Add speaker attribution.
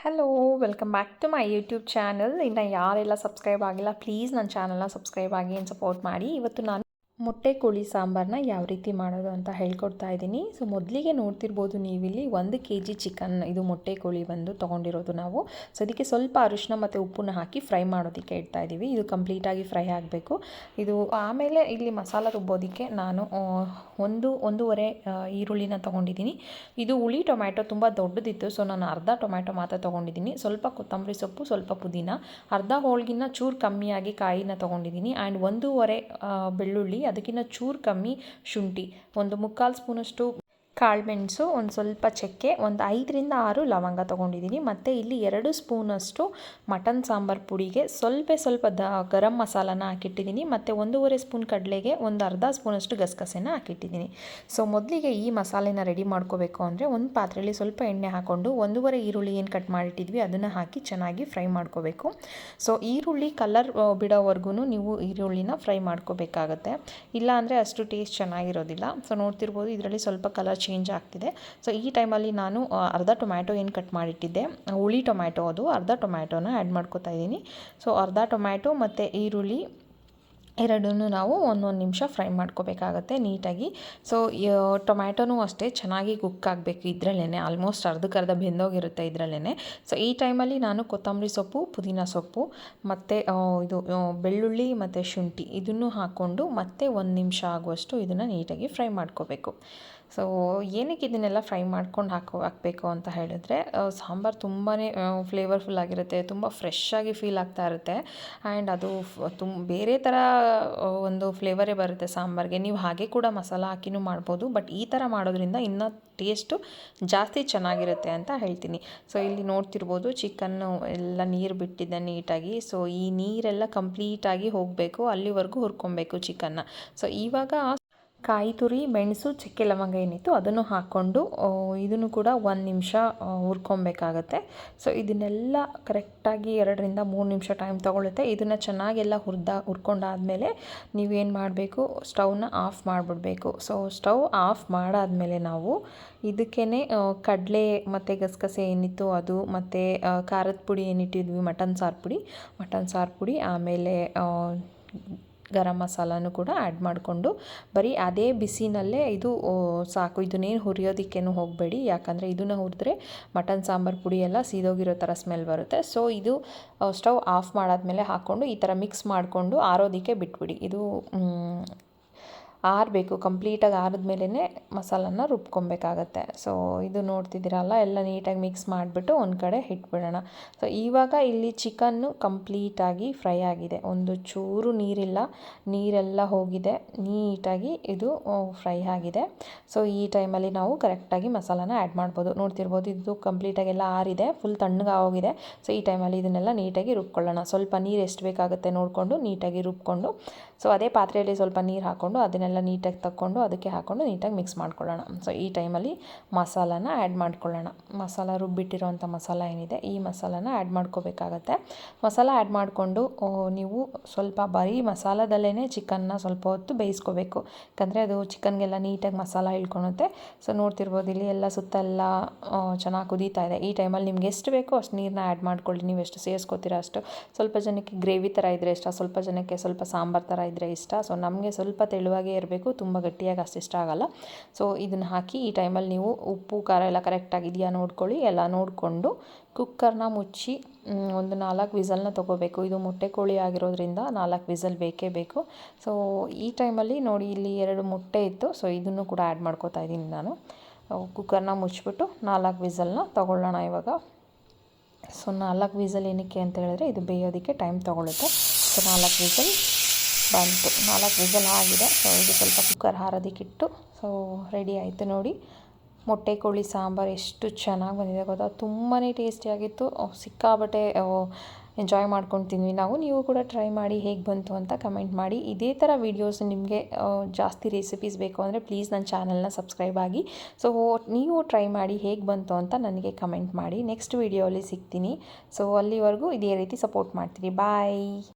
Speaker 1: Hello welcome back to my YouTube channel ಇನ್ನು ಯಾರೆಲ್ಲ subscribe ಆಗಿಲ್ಲ ಪ್ಲೀಸ್ ನನ್ನ ಚಾನಲ್ನ ಸಬ್ಸ್ಕ್ರೈಬ್ ಆಗಿ ಏನು ಸಪೋರ್ಟ್ ಮಾಡಿ. ಇವತ್ತು ನಾನು ಮೊಟ್ಟೆ ಕೋಳಿ ಸಾಂಬಾರನ್ನ ಯಾವ ರೀತಿ ಮಾಡೋದು ಅಂತ ಹೇಳ್ಕೊಡ್ತಾ ಇದ್ದೀನಿ. ಸೊ ಮೊದಲಿಗೆ ನೋಡ್ತಿರ್ಬೋದು ನೀವಿಲ್ಲಿ ಒಂದು ಕೆ ಜಿ ಚಿಕನ್ ಇದು ಮೊಟ್ಟೆ ಕೋಳಿ ಬಂದು ತೊಗೊಂಡಿರೋದು ನಾವು. ಸೊ ಅದಕ್ಕೆ ಸ್ವಲ್ಪ ಅರಿಶಿನ ಮತ್ತು ಉಪ್ಪನ್ನ ಹಾಕಿ ಫ್ರೈ ಮಾಡೋದಕ್ಕೆ ಇಡ್ತಾ ಇದ್ದೀವಿ. ಇದು ಕಂಪ್ಲೀಟಾಗಿ ಫ್ರೈ ಆಗಬೇಕು. ಇದು ಆಮೇಲೆ ಇಲ್ಲಿ ಮಸಾಲ ರುಬ್ಬೋದಕ್ಕೆ ನಾನು ಒಂದು, ಒಂದೂವರೆ ಈರುಳ್ಳಿನ ತೊಗೊಂಡಿದ್ದೀನಿ. ಇದು ಹುಳಿ ಟೊಮ್ಯಾಟೊ ತುಂಬ ದೊಡ್ಡದಿತ್ತು. ಸೊ ನಾನು ಅರ್ಧ ಟೊಮ್ಯಾಟೊ ಮಾತ್ರ ತೊಗೊಂಡಿದ್ದೀನಿ. ಸ್ವಲ್ಪ ಕೊತ್ತಂಬರಿ ಸೊಪ್ಪು, ಸ್ವಲ್ಪ ಪುದೀನ. ಅರ್ಧ ಹೋಳ್ಗಿನ ಚೂರು ಕಮ್ಮಿಯಾಗಿ ಕಾಯಿನ ತೊಗೊಂಡಿದ್ದೀನಿ. ಆ್ಯಂಡ್ ಒಂದೂವರೆ ಬೆಳ್ಳುಳ್ಳಿ ಅದಕ್ಕಿಂತ ಚೂರು ಕಮ್ಮಿ ಶುಂಠಿ. ಒಂದು ಮುಕ್ಕಾಲು ಸ್ಪೂನಷ್ಟು ಕಾಳುಮೆಣಸು ಒಂದು ಸ್ವಲ್ಪ ಚಕ್ಕೆ, ಒಂದು ಐದರಿಂದ ಆರು ಲವಂಗ ತೊಗೊಂಡಿದ್ದೀನಿ ಮತ್ತು ಇಲ್ಲಿ ಎರಡು ಸ್ಪೂನಷ್ಟು ಮಟನ್ ಸಾಂಬಾರು ಪುಡಿಗೆ ಸ್ವಲ್ಪ ಸ್ವಲ್ಪ ದ ಗರಂ ಮಸಾಲಾನ ಹಾಕಿಟ್ಟಿದ್ದೀನಿ ಮತ್ತು ಒಂದೂವರೆ ಸ್ಪೂನ್ ಕಡಲೆಗೆ ಒಂದು ಅರ್ಧ ಸ್ಪೂನಷ್ಟು ಗಸಗಸೆನ ಹಾಕಿಟ್ಟಿದ್ದೀನಿ ಸೊ, ಮೊದಲಿಗೆ ಈ ಮಸಾಲೆನ ರೆಡಿ ಮಾಡ್ಕೋಬೇಕು ಅಂದರೆ ಒಂದು ಪಾತ್ರೆಯಲ್ಲಿ ಸ್ವಲ್ಪ ಎಣ್ಣೆ ಹಾಕ್ಕೊಂಡು ಒಂದೂವರೆ ಈರುಳ್ಳಿ ಏನು ಕಟ್ ಮಾಡಿಟ್ಟಿದ್ವಿ ಅದನ್ನು ಹಾಕಿ ಚೆನ್ನಾಗಿ ಫ್ರೈ ಮಾಡ್ಕೋಬೇಕು. ಸೊ, ಈರುಳ್ಳಿ ಕಲರ್ ಬಿಡೋವರೆಗೂ ನೀವು ಈರುಳ್ಳಿನ ಫ್ರೈ ಮಾಡ್ಕೋಬೇಕಾಗತ್ತೆ. ಇಲ್ಲ ಅಂದರೆ ಅಷ್ಟು ಟೇಸ್ಟ್ ಚೆನ್ನಾಗಿರೋದಿಲ್ಲ. ಸೊ, ನೋಡ್ತಿರ್ಬೋದು ಇದರಲ್ಲಿ ಸ್ವಲ್ಪ ಕಲರ್ ಚೇಂಜ್ ಆಗ್ತಿದೆ. ಸೊ ಈ ಟೈಮಲ್ಲಿ ನಾನು ಅರ್ಧ ಟೊಮ್ಯಾಟೊ ಏನು ಕಟ್ ಮಾಡಿಟ್ಟಿದ್ದೆ? ಹುಳಿ ಟೊಮ್ಯಾಟೊ ಅದು. ಅರ್ಧ ಟೊಮ್ಯಾಟೊನ ಆ್ಯಡ್ ಮಾಡ್ಕೋತಾ ಇದ್ದೀನಿ. ಸೊ ಅರ್ಧ ಟೊಮ್ಯಾಟೊ ಮತ್ತು ಈರುಳ್ಳಿ ಎರಡನ್ನೂ ನಾವು ಒಂದೊಂದು ನಿಮಿಷ ಫ್ರೈ ಮಾಡ್ಕೋಬೇಕಾಗತ್ತೆ ನೀಟಾಗಿ. ಸೊ ಟೊಮ್ಯಾಟೋನೂ ಅಷ್ಟೇ ಚೆನ್ನಾಗಿ ಕುಕ್ ಆಗಬೇಕು ಇದರಲ್ಲೇ ಆಲ್ಮೋಸ್ಟ್ ಅರ್ಧಕ್ಕರ್ಧ ಬೆಂದೋಗಿರುತ್ತೆ ಇದರಲ್ಲೇ ಸೊ ಈ ಟೈಮಲ್ಲಿ ನಾನು ಕೊತ್ತಂಬರಿ ಸೊಪ್ಪು, ಪುದೀನ ಸೊಪ್ಪು, ಮತ್ತು ಇದು ಬೆಳ್ಳುಳ್ಳಿ ಮತ್ತು ಶುಂಠಿ ಇದನ್ನು ಹಾಕ್ಕೊಂಡು ಮತ್ತೆ ಒಂದು ನಿಮಿಷ ಆಗುವಷ್ಟು ಇದನ್ನು ನೀಟಾಗಿ ಫ್ರೈ ಮಾಡ್ಕೋಬೇಕು. ಸೊ ಏನಕ್ಕೆ ಇದನ್ನೆಲ್ಲ ಫ್ರೈ ಮಾಡ್ಕೊಂಡು ಹಾಕೋ, ಹಾಕಬೇಕು ಅಂತ ಹೇಳಿದ್ರೆ ಸಾಂಬಾರು ತುಂಬಾ ಫ್ಲೇವರ್ಫುಲ್ ಆಗಿರುತ್ತೆ, ತುಂಬ ಫ್ರೆಶ್ ಆಗಿ ಫೀಲ್ ಆಗ್ತಾ ಇರುತ್ತೆ. ಆ್ಯಂಡ್ ಅದು ತುಂಬ ಬೇರೆ ಥರ ಒಂದು ಫ್ಲೇವರೇ ಬರುತ್ತೆ ಸಾಂಬಾರಿಗೆ. ನೀವು ಹಾಗೆ ಕೂಡ ಮಸಾಲ ಹಾಕಿನೂ ಮಾಡ್ಬೋದು ಬಟ್ ಈ ಥರ ಮಾಡೋದ್ರಿಂದ ಇನ್ನೂ ಟೇಸ್ಟು ಜಾಸ್ತಿ ಚೆನ್ನಾಗಿರುತ್ತೆ ಅಂತ ಹೇಳ್ತೀನಿ. ಸೊ ಇಲ್ಲಿ ನೋಡ್ತಿರ್ಬೋದು ಚಿಕನ್ನು ಎಲ್ಲ ನೀರು ಬಿಟ್ಟಿದ್ದೆ ನೀಟಾಗಿ. ಸೊ ಈ ನೀರೆಲ್ಲ ಕಂಪ್ಲೀಟಾಗಿ ಹೋಗಬೇಕು, ಅಲ್ಲಿವರೆಗೂ ಹುರ್ಕೊಬೇಕು ಚಿಕನ್ನ ಸೊ ಇವಾಗ ಕಾಯಿ ತುರಿ ಮೆಣಸು, ಚಕ್ಕೆ ಲವಂಗ ಏನಿತ್ತು ಅದನ್ನು ಹಾಕ್ಕೊಂಡು ಇದನ್ನು ಕೂಡ ಒಂದು ನಿಮಿಷ ಹುರ್ಕೊಬೇಕಾಗತ್ತೆ. ಸೊ ಇದನ್ನೆಲ್ಲ ಕರೆಕ್ಟಾಗಿ ಎರಡರಿಂದ ಮೂರು ನಿಮಿಷ ಟೈಮ್ ತೊಗೊಳುತ್ತೆ. ಇದನ್ನು ಚೆನ್ನಾಗೆಲ್ಲ ಹುರಿದ, ಹುರ್ಕೊಂಡಾದಮೇಲೆ ನೀವೇನು ಮಾಡಬೇಕು, ಸ್ಟವ್ನ ಆಫ್ ಮಾಡಿಬಿಡ್ಬೇಕು. ಸೊ ಸ್ಟವ್ ಆಫ್ ಮಾಡಾದಮೇಲೆ ನಾವು ಇದಕ್ಕೇ ಕಡಲೆ ಮತ್ತು ಗಸಗಸೆ ಏನಿತ್ತು ಅದು, ಮತ್ತು ಖಾರದ ಪುಡಿ ಏನಿಟ್ಟಿದ್ವಿ, ಮಟನ್ ಸಾರು ಪುಡಿ. ಮಟನ್ ಸಾರು ಪುಡಿ, ಆಮೇಲೆ ಗರಂ ಮಸಾಲನೂ ಕೂಡ ಆ್ಯಡ್ ಮಾಡಿಕೊಂಡು ಬರೀ ಅದೇ ಬಿಸಿನಲ್ಲೇ ಇದು ಸಾಕು. ಇದನ್ನೇನು ಹುರಿಯೋದಕ್ಕೇನು ಹೋಗಬೇಡಿ. ಯಾಕಂದರೆ ಇದನ್ನು ಹುರಿದ್ರೆ ಮಟನ್, ಸಾಂಬಾರು, ಪುಡಿ ಎಲ್ಲ ಸೀದೋಗಿರೋ ಥರ ಸ್ಮೆಲ್ ಬರುತ್ತೆ. ಸೊ ಇದು ಸ್ಟವ್ ಆಫ್ ಮಾಡಾದ್ಮೇಲೆ ಹಾಕ್ಕೊಂಡು ಈ ಥರ ಮಿಕ್ಸ್ ಮಾಡಿಕೊಂಡು ಆರೋದಕ್ಕೆ ಬಿಟ್ಬಿಡಿ. ಇದು ಆರಬೇಕು, ಕಂಪ್ಲೀಟಾಗಿ ಆರಿದ್ಮೇಲೆ ಮಸಾಲನ ರುಬ್ಕೊಬೇಕಾಗತ್ತೆ. ಸೊ ಇದು ನೋಡ್ತಿದ್ದೀರಲ್ಲ, ಎಲ್ಲ ನೀಟಾಗಿ ಮಿಕ್ಸ್ ಮಾಡಿಬಿಟ್ಟು ಒಂದು ಕಡೆ ಇಟ್ಬಿಡೋಣ. ಸೊ ಇವಾಗ ಇಲ್ಲಿ ಚಿಕನ್ನು ಕಂಪ್ಲೀಟಾಗಿ ಫ್ರೈ ಆಗಿದೆ. ಒಂದು ಚೂರು ನೀರಿಲ್ಲ, ನೀರೆಲ್ಲ ಹೋಗಿದೆ. ನೀಟಾಗಿ ಇದು ಫ್ರೈ ಆಗಿದೆ. ಸೊ ಈ ಟೈಮಲ್ಲಿ ನಾವು ಕರೆಕ್ಟಾಗಿ ಮಸಾಲಾನ ಆ್ಯಡ್ ಮಾಡ್ಬೋದು. ನೋಡ್ತಿರ್ಬೋದು, ಇದು ಕಂಪ್ಲೀಟಾಗಿ ಎಲ್ಲ ಆರಿದೆ ಫುಲ್ ತಣ್ಣಗೆ ಆಗೋಗಿದೆ. ಸೊ ಈ ಟೈಮಲ್ಲಿ ಇದನ್ನೆಲ್ಲ ನೀಟಾಗಿ ರುಬ್ಕೊಳ್ಳೋಣ. ಸ್ವಲ್ಪ ನೀರು ಎಷ್ಟು ಬೇಕಾಗುತ್ತೆ ನೋಡಿಕೊಂಡು ನೀಟಾಗಿ ರುಬ್ಕೊಂಡು. ಸೊ ಅದೇ ಪಾತ್ರೆಯಲ್ಲಿ ಸ್ವಲ್ಪ ನೀರು ಹಾಕ್ಕೊಂಡು ಅದನ್ನೆಲ್ಲ ನೀಟಾಗಿ ತಕ್ಕೊಂಡು ಅದಕ್ಕೆ ಹಾಕ್ಕೊಂಡು ನೀಟಾಗಿ ಮಿಕ್ಸ್ ಮಾಡ್ಕೊಳ್ಳೋಣ. ಸೊ ಈ ಟೈಮಲ್ಲಿ ಮಸಾಲಾನ ಆ್ಯಡ್ ಮಾಡ್ಕೊಳ್ಳೋಣ. ಮಸಾಲ ರುಬ್ಬಿಟ್ಟಿರೋಂಥ ಮಸಾಲ ಏನಿದೆ, ಈ ಮಸಾಲಾನ ಆ್ಯಡ್ ಮಾಡ್ಕೋಬೇಕಾಗತ್ತೆ. ಮಸಾಲ ಆ್ಯಡ್ ಮಾಡಿಕೊಂಡು ನೀವು ಸ್ವಲ್ಪ ಬರೀ ಮಸಾಲದಲ್ಲೇ ಚಿಕನ್ನ ಸ್ವಲ್ಪ ಹೊತ್ತು ಬೇಯಿಸ್ಕೋಬೇಕು. ಯಾಕಂದರೆ ಅದು ಚಿಕನ್ಗೆಲ್ಲ ನೀಟಾಗಿ ಮಸಾಲ ಇಳ್ಕೊಳುತ್ತೆ ಸೊ ನೋಡ್ತಿರ್ಬೋದು ಇಲ್ಲಿ ಎಲ್ಲ ಸುತ್ತ ಎಲ್ಲ ಚೆನ್ನಾಗಿ ಕುದೀತಾ ಇದೆ. ಈ ಟೈಮಲ್ಲಿ ನಿಮ್ಗೆ ಎಷ್ಟು ಬೇಕೋ ಅಷ್ಟು ನೀರನ್ನ ಆ್ಯಡ್ ಮಾಡ್ಕೊಳ್ಳಿ. ನೀವು ಎಷ್ಟು ಸೇರಿಸ್ಕೋತೀರ ಅಷ್ಟು. ಸ್ವಲ್ಪ ಜನಕ್ಕೆ ಗ್ರೇವಿ ಥರ ಇದ್ದರೆ ಇಷ್ಟ, ಸ್ವಲ್ಪ ಜನಕ್ಕೆ ಸ್ವಲ್ಪ ಸಾಂಬಾರು ಥರ ಇದ್ದರೆ ಇಷ್ಟ. ಸೊ ನಮಗೆ ಸ್ವಲ್ಪ ತೆಳುವಾಗೇ ಇರಬೇಕು, ತುಂಬ ಗಟ್ಟಿಯಾಗಿ ಅಷ್ಟು ಇಷ್ಟ ಆಗಲ್ಲ. ಸೊ ಇದನ್ನು ಹಾಕಿ ಈ ಟೈಮಲ್ಲಿ ನೀವು ಉಪ್ಪು, ಖಾರ ಎಲ್ಲ ಕರೆಕ್ಟಾಗಿದೆಯಾ ನೋಡ್ಕೊಳ್ಳಿ. ಎಲ್ಲ ನೋಡಿಕೊಂಡು ಕುಕ್ಕರ್ನ ಮುಚ್ಚಿ ಒಂದು ನಾಲ್ಕು ವಿಸಲ್ನ ತೊಗೋಬೇಕು. ಇದು ಮೊಟ್ಟೆ ಕೋಳಿ ಆಗಿರೋದ್ರಿಂದ ನಾಲ್ಕು ವಿಸಲ್ ಬೇಕೇ ಬೇಕು. ಸೊ ಈ ಟೈಮಲ್ಲಿ ನೋಡಿ ಇಲ್ಲಿ ಎರಡು ಮೊಟ್ಟೆ ಇತ್ತು. ಸೊ ಇದನ್ನು ಕೂಡ ಆ್ಯಡ್ ಮಾಡ್ಕೋತಾ ಇದ್ದೀನಿ ನಾನು. ಕುಕ್ಕರ್ನ ಮುಚ್ಚಿಬಿಟ್ಟು ನಾಲ್ಕು ವಿಸಲ್ನ ತೊಗೊಳ್ಳೋಣ ಇವಾಗ. ಸೊ ನಾಲ್ಕು ವಿಸಲ್ ಏನಕ್ಕೆ ಅಂತ ಹೇಳಿದ್ರೆ ಇದು ಬೇಯೋದಕ್ಕೆ ಟೈಮ್ ತೊಗೊಳುತ್ತೆ. ಸೊ ನಾಲ್ಕು ವಿಸಲ್ ಬಂತು. ನಾಲ್ಕು ವಿಸಲ್ ಆಗಿದೆ. ಸೊ ಇದು ಸ್ವಲ್ಪ ಕುಕ್ಕರ್ ಹಾರೋದಕ್ಕಿಟ್ಟು ಸೊ ರೆಡಿ ಆಯಿತು ನೋಡಿ. ಮೊಟ್ಟೆ, ಕೋಳಿ, ಸಾಂಬಾರು ಎಷ್ಟು ಚೆನ್ನಾಗಿ ಬಂದಿದೆ ಗೊತ್ತಾ? ತುಂಬಾ ಟೇಸ್ಟಿಯಾಗಿತ್ತು ಸಿಕ್ಕಾಬಟ್ಟೆ ಎಂಜಾಯ್ ಮಾಡ್ಕೊಂಡು ತಿಂದ್ವಿ ನಾವು. ನೀವು ಕೂಡ ಟ್ರೈ ಮಾಡಿ ಹೇಗೆ ಬಂತು ಅಂತ ಕಮೆಂಟ್ ಮಾಡಿ. ಇದೇ ಥರ ವೀಡಿಯೋಸ್ ನಿಮಗೆ ಜಾಸ್ತಿ ರೆಸಿಪೀಸ್ ಬೇಕು ಅಂದರೆ ಪ್ಲೀಸ್ ನನ್ನ ಚಾನಲ್ನ ಸಬ್ಸ್ಕ್ರೈಬ್ ಆಗಿ. ಸೊ ನೀವು ಟ್ರೈ ಮಾಡಿ ಹೇಗೆ ಬಂತು ಅಂತ ನನಗೆ ಕಮೆಂಟ್ ಮಾಡಿ. ನೆಕ್ಸ್ಟ್ ವೀಡಿಯೋಲಿ ಸಿಗ್ತೀನಿ. ಸೊ ಅಲ್ಲಿವರೆಗೂ ಇದೇ ರೀತಿ ಸಪೋರ್ಟ್ ಮಾಡ್ತೀರಿ. ಬಾಯ್